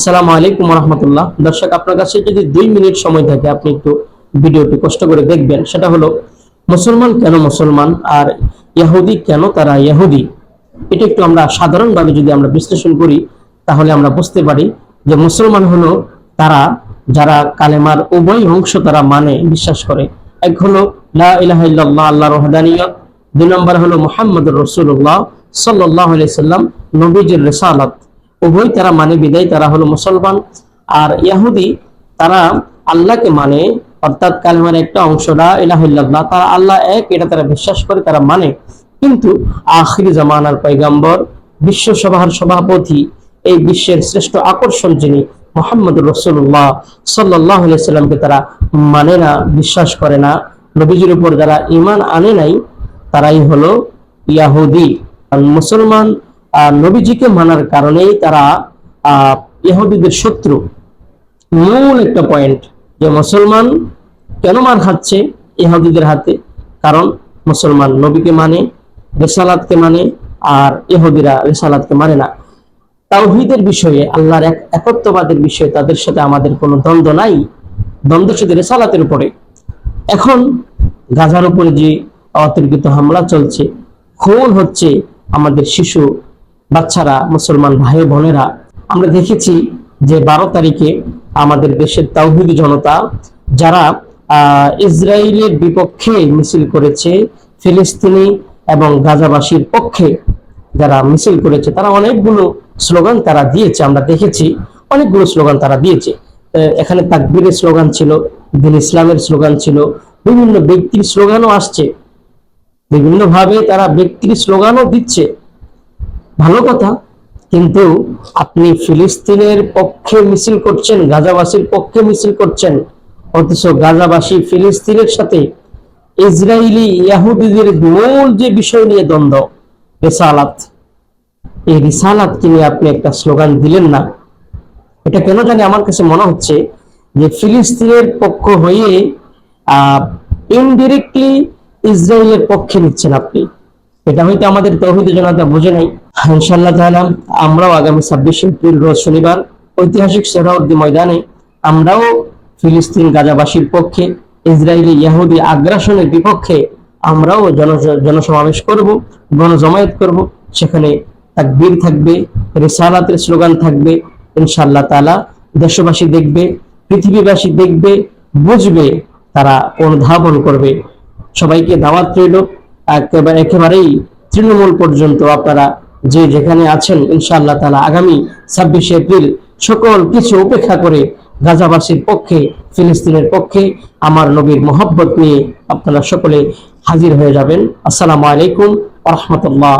আসসালামু আলাইকুম রহমতুল্লাহ দর্শক, আপনার কাছে যদি দুই মিনিট সময় থাকে, আপনি একটু ভিডিওটি কষ্ট করে দেখবেন। সেটা হলো, মুসলমান কেন মুসলমান আর ইহুদি কেন তারা ইহুদি এটা একটু আমরা সাধারণভাবে যদি আমরা বিশ্লেষণ করি, তাহলে আমরা বুঝতে পারি যে মুসলমান হলো তারা, যারা কালেমার উভয় অংশ তারা মানে বিশ্বাস করে। এক হলো, লা আল্লাহর ওয়াহদানিয়ত। দুই নম্বর হলো মুহাম্মদুর রাসূলুল্লাহ সাল্লাল্লাহু আলাইহি সাল্লাম, নবীজির রিসালাত। উভয় তারা মানে বিদায়, তারা হলো মুসলমান। আর ইয়াহুদি, তারা আল্লাহকে মানে অর্থাৎ কালেমার একটা অংশ, লা ইলাহা ইল্লাল্লাহ, তারা আল্লাহ এক, এটা তারা বিশ্বাস করে, তারা মানে। কিন্তু আখিরি জামানার পয়গাম্বর, বিশ্ব সভার সভাপতি, এই বিশ্বের শ্রেষ্ঠ আকর্ষণ যিনি মোহাম্মদ রসুল্লাহ সাল্লাহ তারা মানে না, বিশ্বাস করে না। নবীজির উপর যারা ইমান আনে নাই, তারাই হলো ইয়াহুদি। মুসলমান নবীজিকে মানার কারণেই তারা ইহুদিদের শত্রু। মূল একটা পয়েন্ট যে মুসলমান কেন মার খাচ্ছে ইহুদিদের হাতে? কারণ মুসলমান নবীকে মানে রেসালাতকে মানে আর ইহুদিরা রেসালাতকে মানে না। তাওহীদের বিষয়ে, আল্লাহর এক, একত্ববাদের বিষয়ে তাদের সাথে আমাদের কোনো দ্বন্দ্ব নাই। দ্বন্দ্ব শুধু রেসালাতের উপরে। এখন গাজার উপরে যে অতর্কিত হামলা চলছে, খুন হচ্ছে আমাদের শিশু বাচ্চারা, মুসলমান ভাই বোনেরা, আমরা দেখেছি যে বারো তারিখে আমাদের দেশের তাওহিদি জনতা, যারা ইসরায়েলের বিপক্ষে মিছিল করেছে, ফিলিস্তিনি এবং গাজাবাসীর পক্ষে যারা মিছিল করেছে, তারা অনেকগুলো স্লোগান তারা দিয়েছে, আমরা দেখেছি, অনেকগুলো স্লোগান তারা দিয়েছে। এখানে তাকবীরের স্লোগান ছিল, দিন ইসলামের স্লোগান ছিল, বিভিন্ন ব্যক্তির স্লোগানও আসছে। বিভিন্নভাবে তারা ব্যক্তির স্লোগানও দিচ্ছে। ভালো কথা, কিন্তু আপনি ফিলিস্তিনের পক্ষে মিছিল করছেন, গাজাবাসীর পক্ষে মিছিল করছেন, অথচ গাজাবাসী ফিলিস্তিনের সাথে ইসরায়েলি ইয়াহুদিদের মূল যে বিষয় নিয়ে দ্বন্দ্ব, রেসালাত। এই রিসালাতকে নিয়ে আপনি একটা স্লোগান দিলেন না? এটা কেন জানি আমার কাছে মনে হচ্ছে যে ফিলিস্তিনের পক্ষ হয়ে ইনডিরেক্টলি ইসরায়েলের পক্ষে নিচ্ছেন আপনি। এটা হয়তো আমাদের তৌহিদ জনতা বুঝে নাই। ইনশাল্লাহ তাআলা, আমরাও আগামী ছাব্বিশে এপ্রিল, রোজ শনিবার ঐতিহাসিক সেরাউদ্দি ময়দানে আমরাও ফিলিস্তিন গাজাবাসীর পক্ষে, ইসরায়েলি ইয়াহুদি আগ্রাসনের বিপক্ষে আমরাও জন, জনসমাবেশ করব, গণজমায়েত করব। সেখানে তাকবীর থাকবে, রিসালাতের স্লোগান থাকবে। ইনশাআল্লাহ তাআলা দেশবাসী দেখবে, পৃথিবীবাসী দেখবে, বুঝবে, তারা অনুধাবন করবে। সবাইকে দাওয়াত রইল, একেবারে, একেবারেই তৃণমূল পর্যন্ত আপনারা যে যেখানে আছেন, ইনশাআল্লাহ তাআলা আগামী ছাব্বিশে এপ্রিল সকল কিছু উপেক্ষা করে গাজাবাসীর পক্ষে, ফিলিস্তিনের পক্ষে আমার নবীর মোহব্বত নিয়ে আপনারা সকলে হাজির হয়ে যাবেন। আসসালামু আলাইকুম রহমতুল্লাহ।